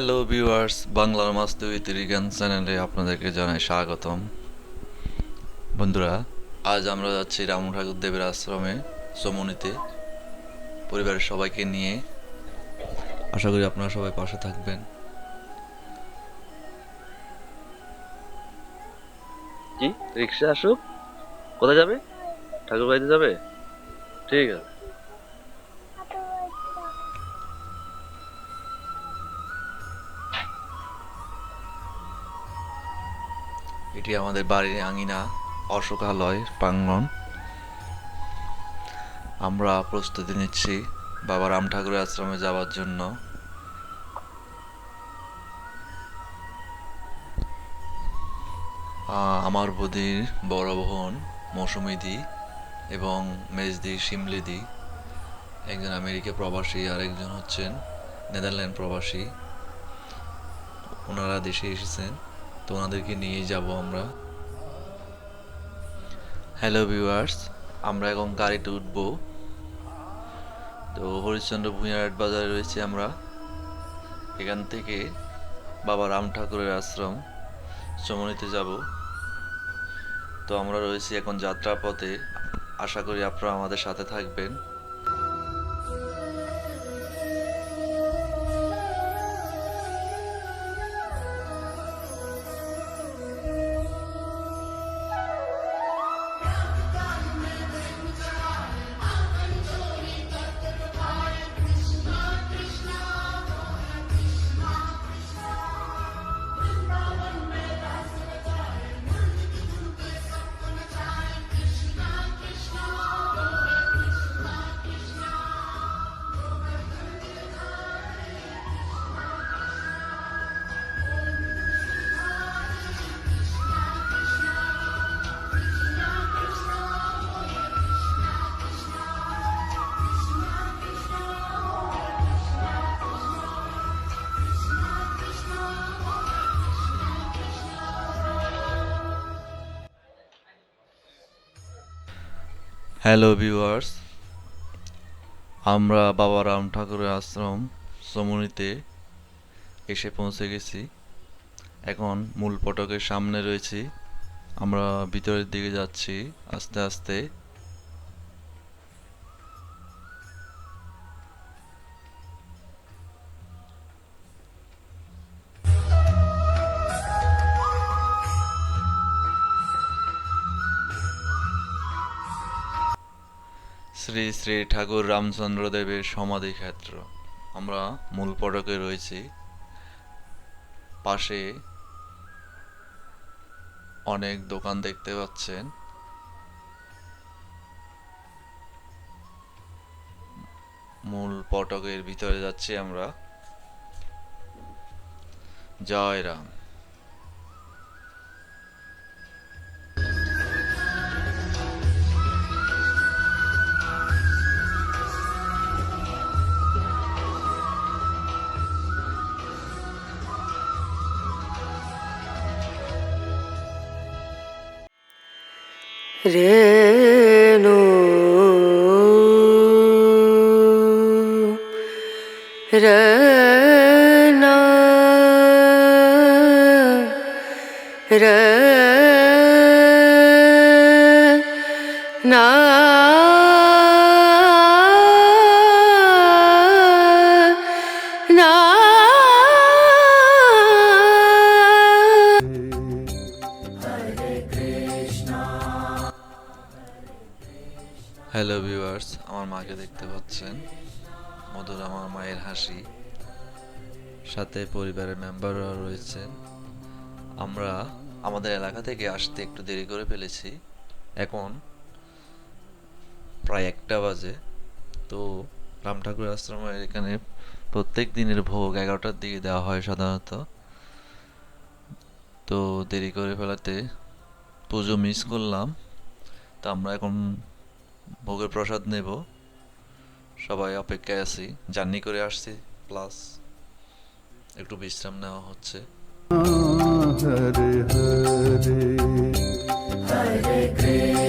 Hello viewers বাংলার মাস্তবিতির জ্ঞান চ্যানেলে আপনাদেরকে জানাই স্বাগতম। বন্ধুরা, আজ আমরা যাচ্ছি রাম ঠাকুর দেবের আশ্রমে, সমনিতে। পরিবারের সবাইকে নিয়ে। আশা করি আপনারা সবাই পাশে থাকবেন। কি, রিক্সা আসুক? কোথায় যাবে? ঠাকুর বাড়িতে যাবে? ঠিক আছে। এটি আমাদের বাড়ির আঙিনা, অশোকালয়, প্রাঙ্গণ? আমরা প্রস্তুতি নিচ্ছি বাবা রাম ঠাকুরের আশ্রমে যাওয়ার জন্য। আমার বদির বড় বোন মৌসুমিদি এবং মেজদি শিমলিদি একজন আমেরিকা প্রবাসী আর একজন হচ্ছেন নেদারল্যান্ড প্রবাসী। ওনারা দেশে এসেছেন। তো ওনাদেরকে নিয়ে যাব আমরা। হ্যালো ভিউয়ার্স আমরা এখন গাড়িতে উঠব। তো হরিশ্চন্দ্র ভূঁইয়ারহাট বাজারে রয়েছে আমরা। এখান থেকে বাবা রাম ঠাকুরের আশ্রম চমনিতে যাব। তো আমরা রয়েছি এখন যাত্রা পথে আশা করি আপনারা আমাদের সাথে থাকবেন। হ্যালো ভিউয়ার্স আমরা বাবা রাম ঠাকুরের আশ্রম সমনিতে এসে পৌঁছে গেছি। এখন মূল ফটকের সামনে রয়েছি। আমরা ভিতরের দিকে যাচ্ছি আস্তে আস্তে। শ্রী ঠাকুর রামচন্দ্র দেবের সমাধি ক্ষেত্র আমরা মূল ফটকে রয়েছি। পাশে অনেক দোকান দেখতে পাচ্ছেন। মূল ফটকের ভিতরে যাচ্ছি আমরা। জয় রাম। രേണു. രന ര നാ হাসি, সাথে পরিবারের মেম্বাররা রয়েছেন। আমরা আমাদের এলাকা থেকে আসতে একটু দেরি করে ফেলেছি। এখন প্রায় একটা বাজে। তো রাম ঠাকুর আশ্রমের এখানে প্রত্যেক দিনের ভোগ এগারোটার দিকে দেওয়া হয় সাধারণত। তো দেরি করে ফেলাতে পুজো মিস করলাম। তো আমরা এখন ভোগের প্রসাদ নেব। সবাই অপেক্ষায় আছি। জার্নি করে আসছি প্লাস একটু বিশ্রাম নেওয়া হচ্ছে। Hare Hare Hare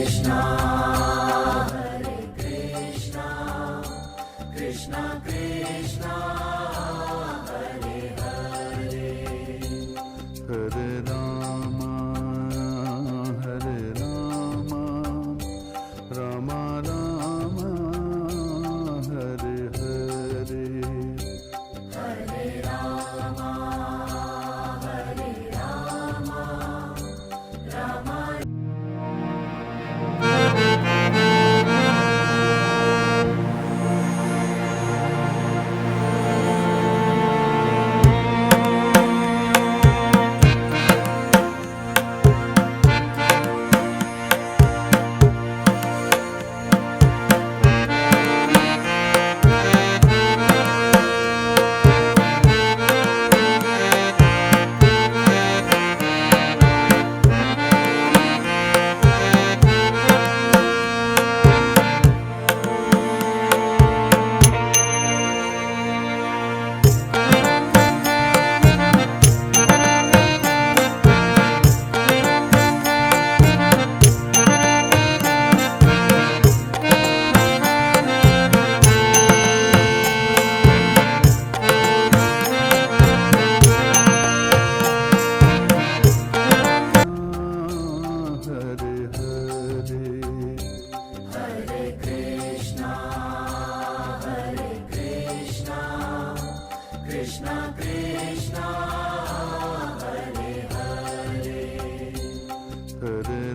Hare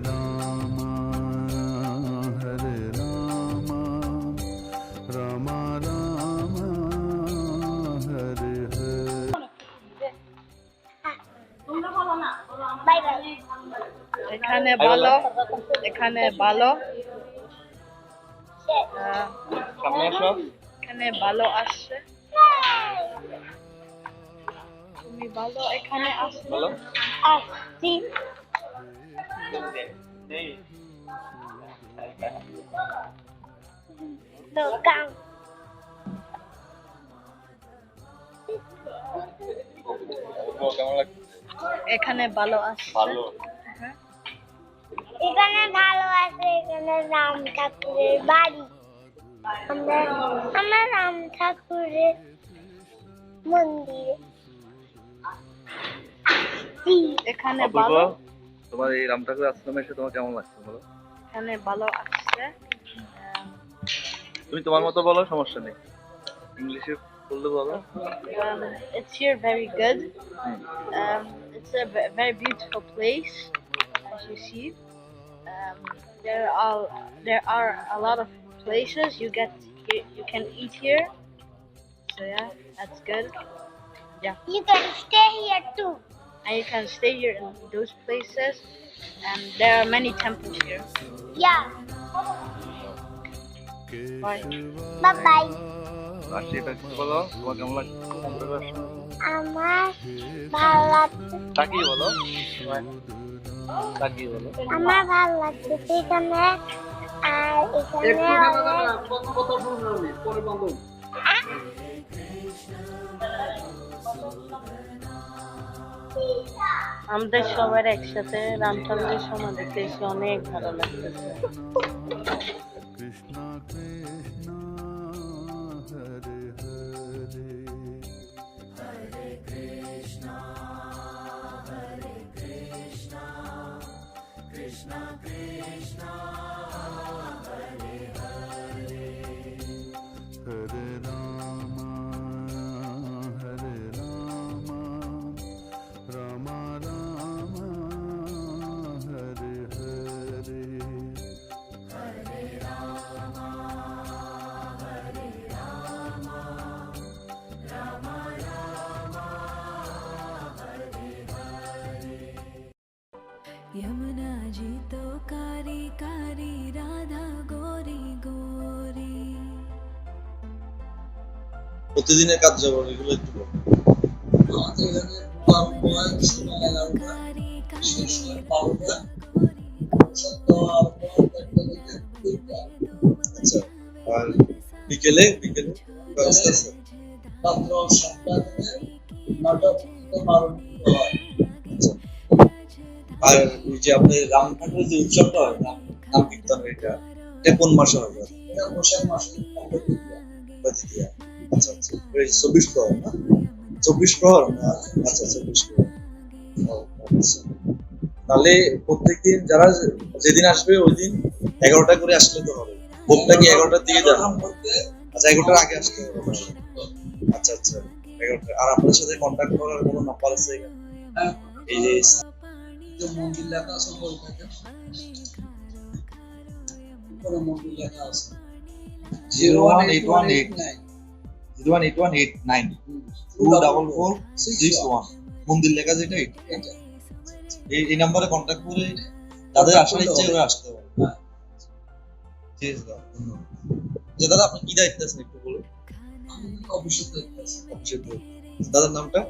Rama, Hare Rama, Rama Rama, Hare Hare. Bye bye এখানে ভালো এখানে ভালো সামনে আসো এখানে ভালো আসছে তুমি ভালো এখানে আসছো। আসছি দোকান এখানে ভালো আসছে ভালো। এখানে ভালো আছে এখানে রাম ঠাকুরের বাড়ি। আমরা আমরা রাম ঠাকুরের মন্দিরে। এখানে অপূর্ব ভালো তোমার এই রাম ঠাকুর আশ্রমে এসে তোমার কেমন লাগছে বলো এখানে ভালো আসছে তুমি তোমার মতো বলো সমস্যা নেই ইংলিশে বললে বলো um, it's here very good um, it's a ve- very beautiful place as you see um, there are there are a lot of places you get you, you can eat here so yeah that's good You can stay here too. and you can stay here in those places and there are many temples here Yeah. Bye. Bye bye. রাশি এটা কিছু বলো তোমার কেমন লাগছে রাম ঠাকুর আশ্রমে? আমার ভালো লাগছে তাকিয়ে বলো তাকিয়ে বলো আমার ভালো লাগছে এখানে আর এখানে আমাদের সবার একসাথে রামচন্দ্রের সময় দেখতে এসে অনেক ভালো লাগতেছে। Krishna Krishna Hare Hare Hare Yamuna ji तो कारी कारी राधा गोरी गोरी প্রতিদিনের কার্যক্রম এগুলো একটু বলো। कारी कारी আচ্ছা আর বিকেলে বিকেলে ব্যবস্থা আছে আচ্ছা। আর ওই যে আপনার রাম যে উৎসবটা হয় নাম নাম কীর্তন এটা এটা কোন মাসে হবে আচ্ছা আচ্ছা। চব্বিশ প্রহর না? চব্বিশ প্রহর আচ্ছা চব্বিশ প্রহর। ও, আচ্ছা। তাহলে প্রত্যেকদিন যারা যেদিন আসবে ওই দিন এগারোটা করে আসলে তো হবে। ভোগটা কি এগারোটার দিকে যাবে? আচ্ছা এগারোটার আগে আসতে হবে। আচ্ছা আচ্ছা। এগারোটা আর আপনার সাথে কন্ট্যাক্ট করার কোনো নাম্বার আছে এই যে মন্দির লেখা আছে বইটাতে উপরে মন্দির লেখা আছে। Zero one eight one eight zero one eight one eight nine. Two double four six one. মন্দির লেখা যেটা এটা এই এই নাম্বারে কন্ট্যাক্ট করে তাদের আসার ইচ্ছে ওরা আসতে পারে হ্যাঁ। ঠিক আছে দাদা। ধন্যবাদ। আচ্ছা দাদা আপনি কি দায়িত্ব আছেন একটু বলুন? অবশ্যই দেখতে আছি। থেকে। দাদার নামটা?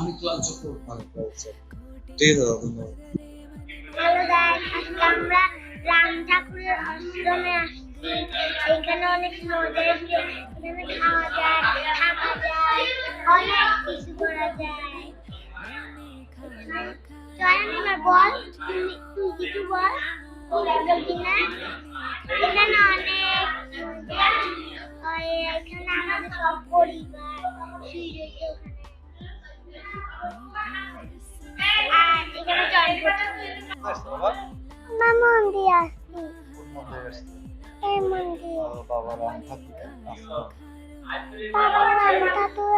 অনেক লাল চক্র অনেক ভালো, আচ্ছা। ঠিক ধন্যবাদ হ্যালো গাইস আজকে আমরা রাম ঠাকুরের আশ্রমে আসছি এখানে অনেক মজা আছে এখানে খাওয়া যায় থাকা যায় অনেক কিছু করা যায় জয়নিমা বল তুই তুই কিছু বল কিনা এখানে অনেক এখানে আমাদের সব পরিবার শুয়ে রয়েছে ওখানে আর এখানে জয়েন করতে মা মন্দির আসছি এই মন্দির বাবা রাম ঠাকুর বাবা রাম ঠাকুর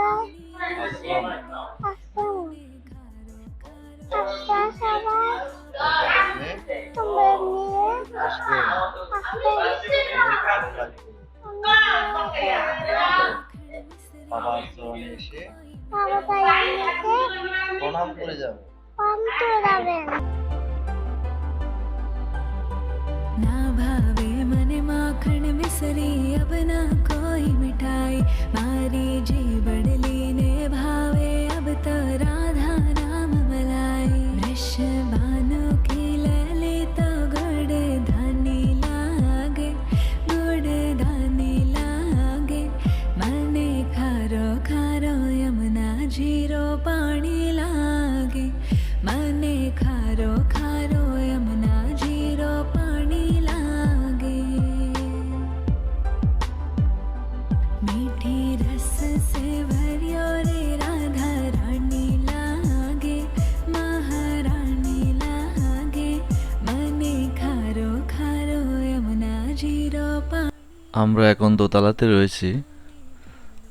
আমরা এখন দোতলাতে রয়েছি।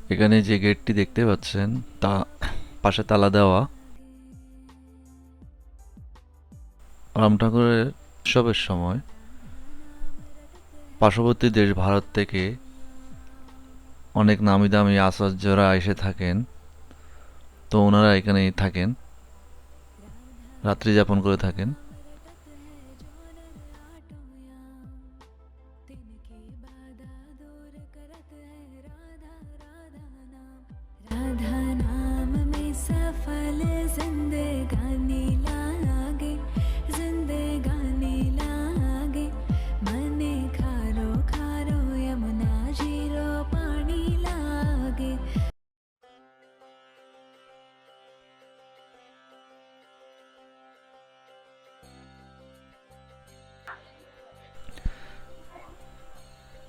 এখানে যে গেটটি দেখতে পাচ্ছেন, তা পাশে তালা দেওয়া। রাম ঠাকুরের উৎসবের সময়। পার্শ্ববর্তী দেশ ভারত থেকে অনেক নামি দামি আচার্যরা এসে থাকেন। তো ওনারা এখানেই থাকেন। রাত্রি যাপন করে থাকেন।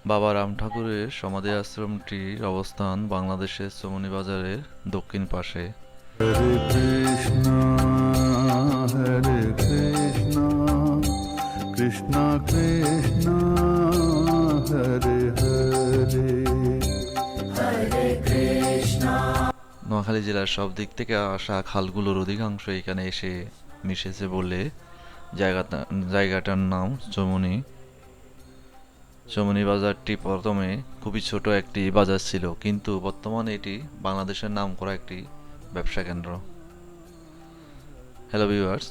বাবা রাম ঠাকুরের সমাধি আশ্রমটির অবস্থান বাংলাদেশের চমনি বাজারের দক্ষিণ পাশে। Hare Krishna, Hare Krishna, Krishna Krishna, Hare Hare. Noakhali জেলার সব দিক থেকে আসা খালগুলোর অধিকাংশ এখানে এসে মিশেছে বলে জায়গাটা জায়গাটার নাম চমনি চমনি বাজারটি প্রথমে খুবই ছোট একটি বাজার ছিল, কিন্তু বর্তমানে এটি বাংলাদেশের নাম করা একটি ব্যবসা কেন্দ্র। হ্যালো ভিউয়ার্স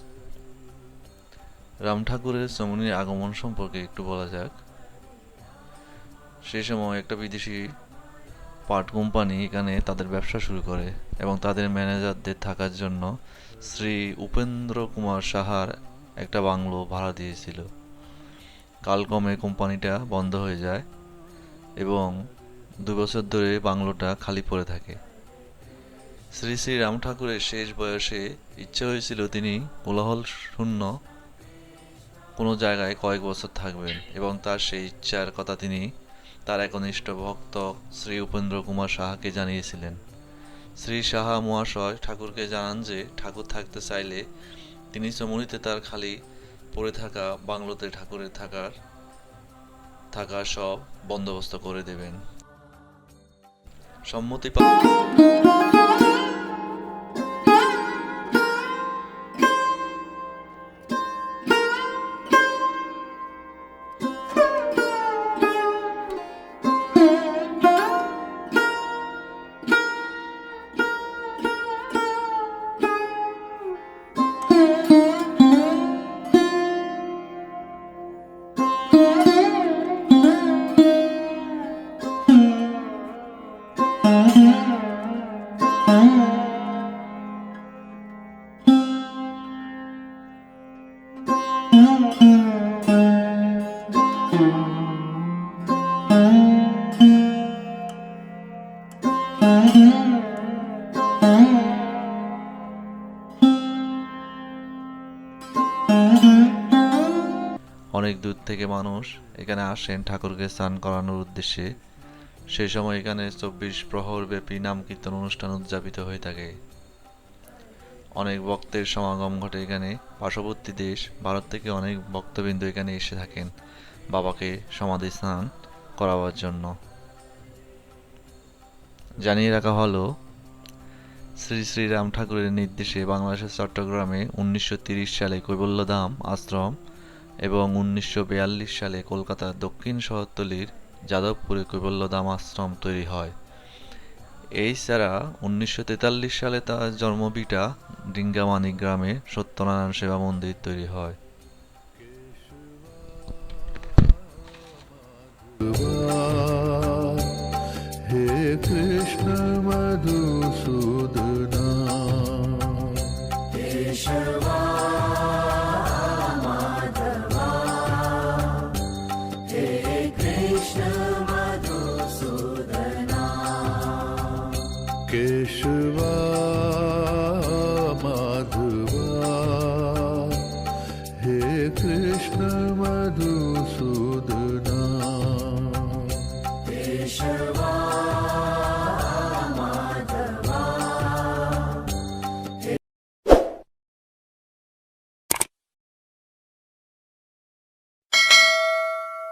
রাম ঠাকুরের চমনির আগমন সম্পর্কে একটু বলা যাক। সেই সময় একটা বিদেশি পাট কোম্পানি এখানে তাদের ব্যবসা শুরু করে এবং তাদের ম্যানেজারদের থাকার জন্য শ্রী উপেন্দ্র কুমার সাহার একটা বাংলো ভাড়া দিয়েছিল। কালক্রমে কোম্পানিটা বন্ধ হয়ে যায় এবং দু বছর ধরে বাংলোটা খালি পড়ে থাকে। শ্রী শ্রী রাম ঠাকুরের শেষ বয়সে ইচ্ছে হয়েছিল তিনি কোলাহল শূন্য কোনো জায়গায় কয়েক বছর থাকবেন এবং তার সেই ইচ্ছার কথা তিনি তার একনিষ্ঠ ভক্ত শ্রী উপেন্দ্র কুমার সাহাকে জানিয়েছিলেন। শ্রী সাহা মহাশয় ঠাকুরকে জানান যে ঠাকুর থাকতে চাইলে তিনি চমুনিতে তার খালি পড়ে থাকা বাংলোতে ঠাকুরের থাকার থাকার সব বন্দোবস্ত করে দেবেন। সম্মতি অনেক দূর থেকে মানুষ এখানে আসেন ঠাকুরকে স্নান করানোর উদ্দেশ্যে। সেই সময় এখানে চব্বিশ প্রহর ব্যাপী নাম কীর্তন অনুষ্ঠান উদযাপিত হয়ে থাকে। অনেক ভক্তের সমাগম ঘটে এখানে। পার্শ্ববর্তী দেশ, ভারত থেকে অনেক ভক্তবৃন্দ এখানে এসে থাকেন বাবাকে সমাধি স্নান করাবার জন্য। জানিয়ে রাখা হলো, শ্রী শ্রী রাম ঠাকুরের নির্দেশে বাংলাদেশের চট্টগ্রামে উনিশশো সালে কৈবল্যধাম আশ্রম এবং উনিশশো সালে কলকাতার দক্ষিণ শহরতলির যাদবপুরে কৈবল্যধাম আশ্রম তৈরি হয়। এই ছাড়া উনিশশো তেতাল্লিশ সালে তার জন্মবিটা ডিঙ্গামানি গ্রামে সত্যনারায়ণ সেবা মন্দির তৈরি হয়। हे yetişemedim